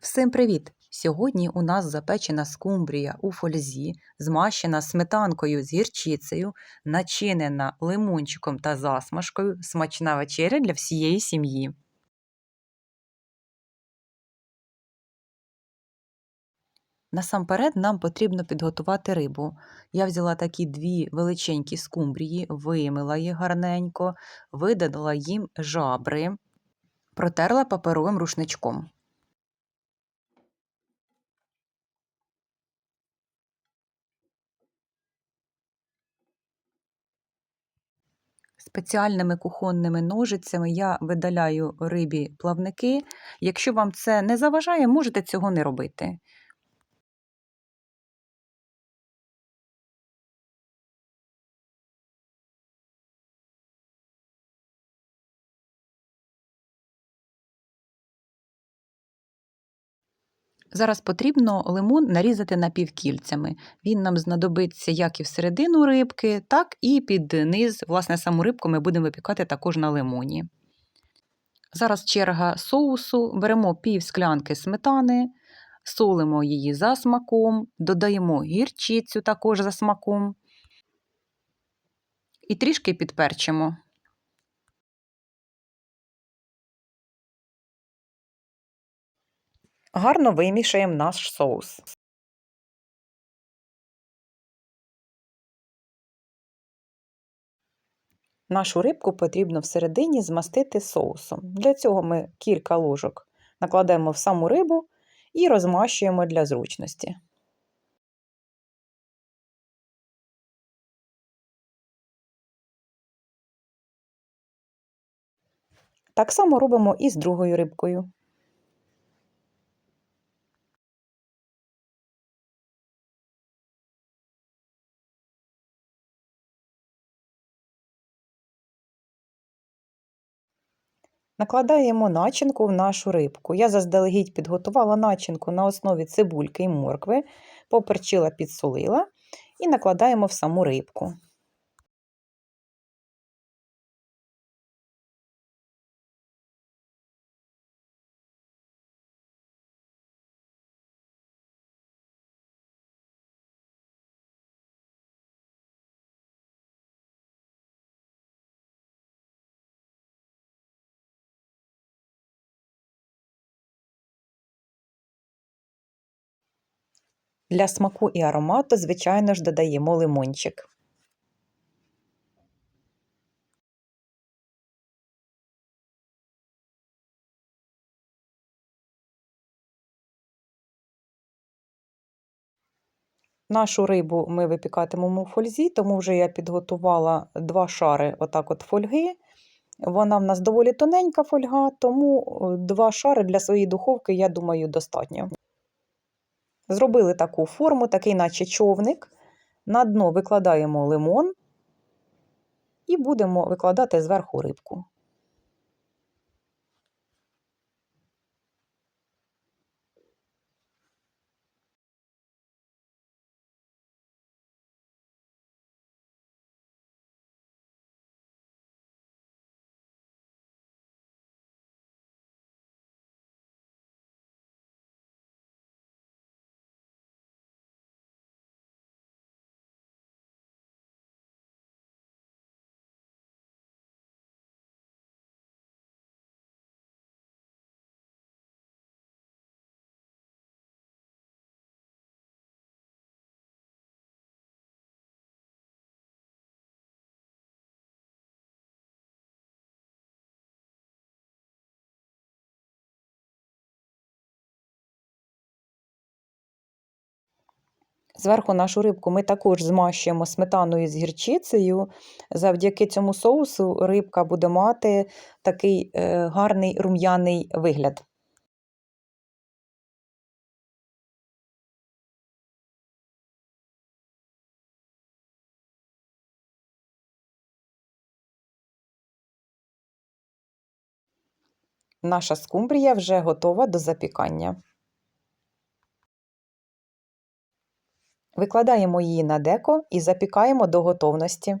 Всім привіт! Сьогодні у нас запечена скумбрія у фользі, змащена сметанкою з гірчицею, начинена лимончиком та засмажкою, смачна вечеря для всієї сім'ї. Насамперед нам потрібно підготувати рибу. Я взяла такі дві величенькі скумбрії, вимила їх гарненько, видалила їм жабри, протерла паперовим рушничком. Спеціальними кухонними ножицями я видаляю рибі плавники. Якщо вам це не заважає, можете цього не робити. Зараз потрібно лимон нарізати напівкільцями. Він нам знадобиться як і всередину рибки, так і під низ. Власне, саму рибку ми будемо випікати також на лимоні. Зараз черга соусу. Беремо пів склянки сметани, солимо її за смаком, додаємо гірчицю також за смаком і трішки підперчимо. Гарно вимішаємо наш соус. Нашу рибку потрібно всередині змастити соусом. Для цього ми кілька ложок накладаємо в саму рибу і розмащуємо для зручності. Так само робимо і з другою рибкою. Накладаємо начинку в нашу рибку. Я заздалегідь підготувала начинку на основі цибульки і моркви, поперчила, підсолила і накладаємо в саму рибку. Для смаку і аромату, звичайно ж, додаємо лимончик. Нашу рибу ми випікатимемо в фользі, тому вже я підготувала два шари отак от фольги. Вона в нас доволі тоненька фольга, тому е, два шари для своєї духовки, я думаю, достатньо. Зробили таку форму, такий, наче човник. На дно викладаємо лимон і будемо викладати зверху рибку. Зверху нашу рибку ми також змащуємо сметаною з гірчицею. Завдяки цьому соусу рибка буде мати такий е, гарний рум'яний вигляд. Наша скумбрія вже готова до запікання. Викладаємо її на деко і запікаємо до готовності.